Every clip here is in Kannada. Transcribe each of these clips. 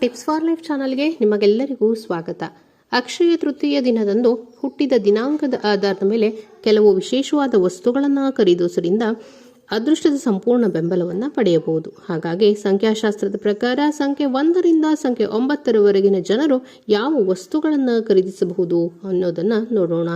ಟಿಪ್ಸ್ ಫಾರ್ ಲೈಫ್ ಚಾನಲ್ಗೆ ನಿಮಗೆಲ್ಲರಿಗೂ ಸ್ವಾಗತ. ಅಕ್ಷಯ ತೃತೀಯ ದಿನದಂದು ಹುಟ್ಟಿದ ದಿನಾಂಕದ ಆಧಾರದ ಮೇಲೆ ಕೆಲವು ವಿಶೇಷವಾದ ವಸ್ತುಗಳನ್ನು ಖರೀದಿಸುವುದರಿಂದ ಅದೃಷ್ಟದ ಸಂಪೂರ್ಣ ಬೆಂಬಲವನ್ನು ಪಡೆಯಬಹುದು. ಹಾಗಾಗಿ ಸಂಖ್ಯಾಶಾಸ್ತ್ರದ ಪ್ರಕಾರ ಸಂಖ್ಯೆ ಒಂದರಿಂದ ಸಂಖ್ಯೆ ಒಂಬತ್ತರವರೆಗಿನ ಜನರು ಯಾವ ವಸ್ತುಗಳನ್ನು ಖರೀದಿಸಬಹುದು ಅನ್ನೋದನ್ನು ನೋಡೋಣ.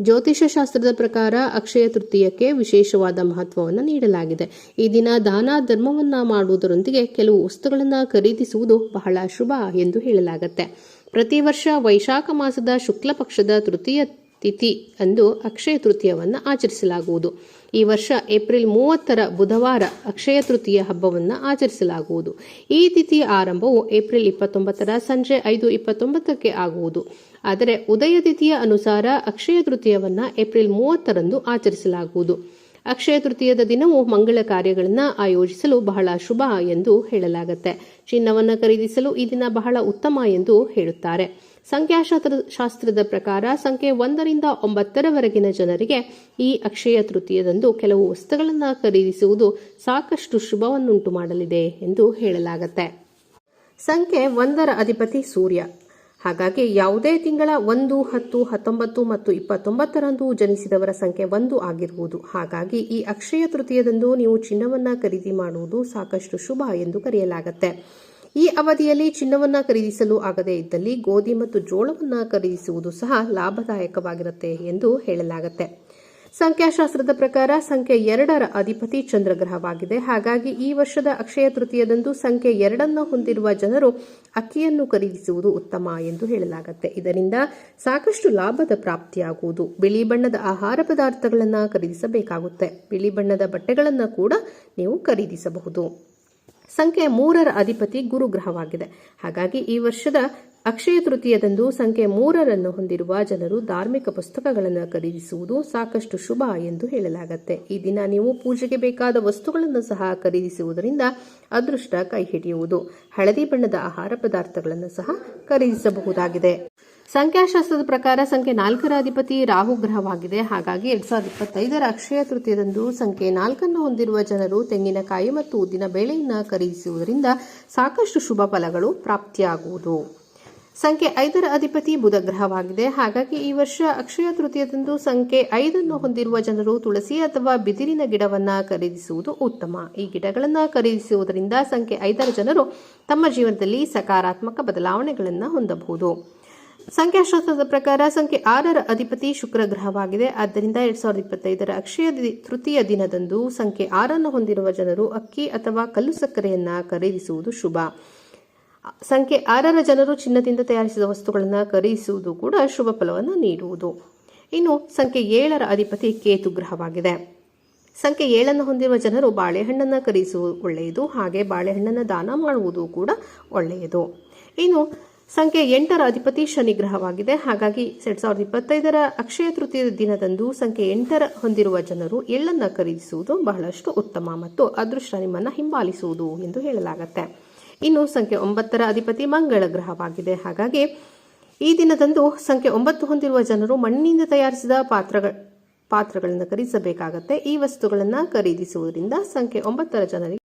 ಜ್ಯೋತಿಷ ಶಾಸ್ತ್ರದ ಪ್ರಕಾರ ಅಕ್ಷಯ ತೃತೀಯಕ್ಕೆ ವಿಶೇಷವಾದ ಮಹತ್ವವನ್ನು ನೀಡಲಾಗಿದೆ. ಈ ದಿನ ದಾನ ಧರ್ಮವನ್ನ ಮಾಡುವುದರೊಂದಿಗೆ ಕೆಲವು ವಸ್ತುಗಳನ್ನು ಖರೀದಿಸುವುದು ಬಹಳ ಶುಭ ಎಂದು ಹೇಳಲಾಗುತ್ತೆ. ಪ್ರತಿ ವರ್ಷ ವೈಶಾಖ ಮಾಸದ ಶುಕ್ಲ ಪಕ್ಷದ ತೃತೀಯ ತಿಥಿ ಅಂದು ಅಕ್ಷಯ ತೃತೀಯವನ್ನು ಆಚರಿಸಲಾಗುವುದು. ಈ ವರ್ಷ ಏಪ್ರಿಲ್ ಮೂವತ್ತರ ಬುಧವಾರ ಅಕ್ಷಯ ತೃತೀಯ ಹಬ್ಬವನ್ನು ಆಚರಿಸಲಾಗುವುದು. ಈ ತಿಥಿಯ ಆರಂಭವು ಏಪ್ರಿಲ್ ಇಪ್ಪತ್ತೊಂಬತ್ತರ ಸಂಜೆ ಐದು ಇಪ್ಪತ್ತೊಂಬತ್ತಕ್ಕೆ ಆಗುವುದು. ಆದರೆ ಉದಯ ತಿಥಿಯ ಅನುಸಾರ ಅಕ್ಷಯ ತೃತೀಯವನ್ನು ಏಪ್ರಿಲ್ ಮೂವತ್ತರಂದು ಆಚರಿಸಲಾಗುವುದು. ಅಕ್ಷಯ ತೃತೀಯದ ದಿನವು ಮಂಗಳ ಕಾರ್ಯಗಳನ್ನು ಆಯೋಜಿಸಲು ಬಹಳ ಶುಭ ಎಂದು ಹೇಳಲಾಗುತ್ತೆ. ಚಿನ್ನವನ್ನು ಖರೀದಿಸಲು ಈ ದಿನ ಬಹಳ ಉತ್ತಮ ಎಂದು ಹೇಳುತ್ತಾರೆ. ಸಂಖ್ಯಾಶಾಸ್ತ್ರ ಪ್ರಕಾರ ಸಂಖ್ಯೆ ಒಂದರಿಂದ ಒಂಬತ್ತರವರೆಗಿನ ಜನರಿಗೆ ಈ ಅಕ್ಷಯ ತೃತೀಯದಂದು ಕೆಲವು ವಸ್ತುಗಳನ್ನು ಖರೀದಿಸುವುದು ಸಾಕಷ್ಟು ಶುಭವನ್ನುಂಟು ಮಾಡಲಿದೆ ಎಂದು ಹೇಳಲಾಗುತ್ತೆ. ಸಂಖ್ಯೆ ಒಂದರ ಅಧಿಪತಿ ಸೂರ್ಯ. ಹಾಗಾಗಿ ಯಾವುದೇ ತಿಂಗಳ ಒಂದು, ಹತ್ತು, ಹತ್ತೊಂಬತ್ತು ಮತ್ತು ಇಪ್ಪತ್ತೊಂಬತ್ತರಂದು ಜನಿಸಿದವರ ಸಂಖ್ಯೆ ಒಂದು ಆಗಿರುವುದು. ಹಾಗಾಗಿ ಈ ಅಕ್ಷಯ ತೃತೀಯದಂದು ನೀವು ಚಿನ್ನವನ್ನು ಖರೀದಿ ಮಾಡುವುದು ಸಾಕಷ್ಟು ಶುಭ ಎಂದು ಕರೆಯಲಾಗುತ್ತೆ. ಈ ಅವಧಿಯಲ್ಲಿ ಚಿನ್ನವನ್ನ ಖರೀದಿಸಲು ಆಗದೇ ಇದ್ದಲ್ಲಿ ಗೋಧಿ ಮತ್ತು ಜೋಳವನ್ನ ಖರೀದಿಸುವುದು ಸಹ ಲಾಭದಾಯಕವಾಗಿರುತ್ತೆ ಎಂದು ಹೇಳಲಾಗುತ್ತೆ. ಸಂಖ್ಯಾಶಾಸ್ತ್ರದ ಪ್ರಕಾರ ಸಂಖ್ಯೆ ಎರಡರ ಅಧಿಪತಿ ಚಂದ್ರಗ್ರಹವಾಗಿದೆ. ಹಾಗಾಗಿ ಈ ವರ್ಷದ ಅಕ್ಷಯ ತೃತೀಯದಂದು ಸಂಖ್ಯೆ ಎರಡನ್ನು ಹೊಂದಿರುವ ಜನರು ಅಕ್ಕಿಯನ್ನು ಖರೀದಿಸುವುದು ಉತ್ತಮ ಎಂದು ಹೇಳಲಾಗುತ್ತೆ. ಇದರಿಂದ ಸಾಕಷ್ಟು ಲಾಭದ ಪ್ರಾಪ್ತಿಯಾಗುವುದು. ಬಿಳಿ ಬಣ್ಣದ ಆಹಾರ ಪದಾರ್ಥಗಳನ್ನು ಖರೀದಿಸಬೇಕಾಗುತ್ತೆ. ಬಿಳಿ ಬಣ್ಣದ ಬಟ್ಟೆಗಳನ್ನು ಕೂಡ ನೀವು ಖರೀದಿಸಬಹುದು. ಸಂಖ್ಯೆ ಮೂರರ ಅಧಿಪತಿ ಗುರುಗ್ರಹವಾಗಿದೆ. ಹಾಗಾಗಿ ಈ ವರ್ಷದ ಅಕ್ಷಯ ತೃತೀಯದಂದು ಸಂಖ್ಯೆ ಮೂರರನ್ನು ಹೊಂದಿರುವ ಜನರು ಧಾರ್ಮಿಕ ಪುಸ್ತಕಗಳನ್ನು ಖರೀದಿಸುವುದು ಸಾಕಷ್ಟು ಶುಭ ಎಂದು ಹೇಳಲಾಗುತ್ತೆ. ಈ ದಿನ ನೀವು ಪೂಜೆಗೆ ಬೇಕಾದ ವಸ್ತುಗಳನ್ನು ಸಹ ಖರೀದಿಸುವುದರಿಂದ ಅದೃಷ್ಟ ಕೈ ಹಿಡಿಯುವುದು ಹಳದಿ ಬಣ್ಣದ ಆಹಾರ ಪದಾರ್ಥಗಳನ್ನು ಸಹ ಖರೀದಿಸಬಹುದಾಗಿದೆ. ಸಂಖ್ಯಾಶಾಸ್ತ್ರದ ಪ್ರಕಾರ ಸಂಖ್ಯೆ ನಾಲ್ಕರ ಅಧಿಪತಿ ರಾಹು ಗ್ರಹವಾಗಿದೆ. ಹಾಗಾಗಿ ಎರಡ್ ಸಾವಿರದ ಇಪ್ಪತ್ತೈದರ ಅಕ್ಷಯ ತೃತೀಯದಂದು ಸಂಖ್ಯೆ ನಾಲ್ಕನ್ನು ಹೊಂದಿರುವ ಜನರು ತೆಂಗಿನಕಾಯಿ ಮತ್ತು ಉದ್ದಿನ ಬೇಳೆಯನ್ನು ಖರೀದಿಸುವುದರಿಂದ ಸಾಕಷ್ಟು ಶುಭ ಫಲಗಳು ಪ್ರಾಪ್ತಿಯಾಗುವುದು. ಸಂಖ್ಯೆ ಐದರ ಅಧಿಪತಿ ಬುಧ ಗ್ರಹವಾಗಿದೆ. ಹಾಗಾಗಿ ಈ ವರ್ಷ ಅಕ್ಷಯ ತೃತೀಯದಂದು ಸಂಖ್ಯೆ ಐದನ್ನು ಹೊಂದಿರುವ ಜನರು ತುಳಸಿ ಅಥವಾ ಬಿದಿರಿನ ಗಿಡವನ್ನು ಖರೀದಿಸುವುದು ಉತ್ತಮ. ಈ ಗಿಡಗಳನ್ನು ಖರೀದಿಸುವುದರಿಂದ ಸಂಖ್ಯೆ ಐದರ ಜನರು ತಮ್ಮ ಜೀವನದಲ್ಲಿ ಸಕಾರಾತ್ಮಕ ಬದಲಾವಣೆಗಳನ್ನು ಹೊಂದಬಹುದು. ಸಂಖ್ಯಾಶಾಸ್ತ್ರದ ಪ್ರಕಾರ ಸಂಖ್ಯೆ ಆರರ ಅಧಿಪತಿ ಶುಕ್ರ ಗ್ರಹವಾಗಿದೆ ಆದ್ದರಿಂದ ಎರಡ್ ಸಾವಿರದ ಇಪ್ಪತ್ತೈದರ ಅಕ್ಷಯ ತೃತೀಯ ದಿನದಂದು ಸಂಖ್ಯೆ ಆರನ್ನು ಹೊಂದಿರುವ ಜನರು ಅಕ್ಕಿ ಅಥವಾ ಕಲ್ಲು ಸಕ್ಕರೆಯನ್ನ ಖರೀದಿಸುವುದು ಶುಭ. ಸಂಖ್ಯೆ ಆರರ ಜನರು ಚಿನ್ನದಿಂದ ತಯಾರಿಸಿದ ವಸ್ತುಗಳನ್ನು ಖರೀದಿಸುವುದು ಕೂಡ ಶುಭ ಫಲವನ್ನು ನೀಡುವುದು. ಇನ್ನು ಸಂಖ್ಯೆ ಏಳರ ಅಧಿಪತಿ ಕೇತು ಗ್ರಹವಾಗಿದೆ. ಸಂಖ್ಯೆ ಏಳನ್ನು ಹೊಂದಿರುವ ಜನರು ಬಾಳೆಹಣ್ಣನ್ನು ಖರೀದಿಸುವುದು ಒಳ್ಳೆಯದು, ಹಾಗೆ ಬಾಳೆಹಣ್ಣನ್ನು ದಾನ ಮಾಡುವುದು ಕೂಡ ಒಳ್ಳೆಯದು. ಇನ್ನು ಸಂಖ್ಯೆ ಎಂಟರ ಅಧಿಪತಿ ಶನಿ ಗ್ರಹವಾಗಿದೆ. ಹಾಗಾಗಿ ಎರಡ್ ಸಾವಿರದ ಇಪ್ಪತ್ತೈದರ ಅಕ್ಷಯ ತೃತೀಯ ದಿನದಂದು ಸಂಖ್ಯೆ ಎಂಟರ ಹೊಂದಿರುವ ಜನರು ಎಳ್ಳನ್ನು ಖರೀದಿಸುವುದು ಬಹಳಷ್ಟು ಉತ್ತಮ ಮತ್ತು ಅದೃಷ್ಟ ನಿಮ್ಮನ್ನು ಹಿಂಬಾಲಿಸುವುದು ಎಂದು ಹೇಳಲಾಗುತ್ತೆ. ಇನ್ನು ಸಂಖ್ಯೆ ಒಂಬತ್ತರ ಅಧಿಪತಿ ಮಂಗಳ ಗ್ರಹವಾಗಿದೆ. ಹಾಗಾಗಿ ಈ ದಿನದಂದು ಸಂಖ್ಯೆ ಒಂಬತ್ತು ಹೊಂದಿರುವ ಜನರು ಮಣ್ಣಿನಿಂದ ತಯಾರಿಸಿದ ಪಾತ್ರಗಳ ಪಾತ್ರಗಳನ್ನು ಖರೀದಿಸಬೇಕಾಗತ್ತೆ. ಈ ವಸ್ತುಗಳನ್ನು ಖರೀದಿಸುವುದರಿಂದ ಸಂಖ್ಯೆ ಒಂಬತ್ತರ ಜನರಿಗೆ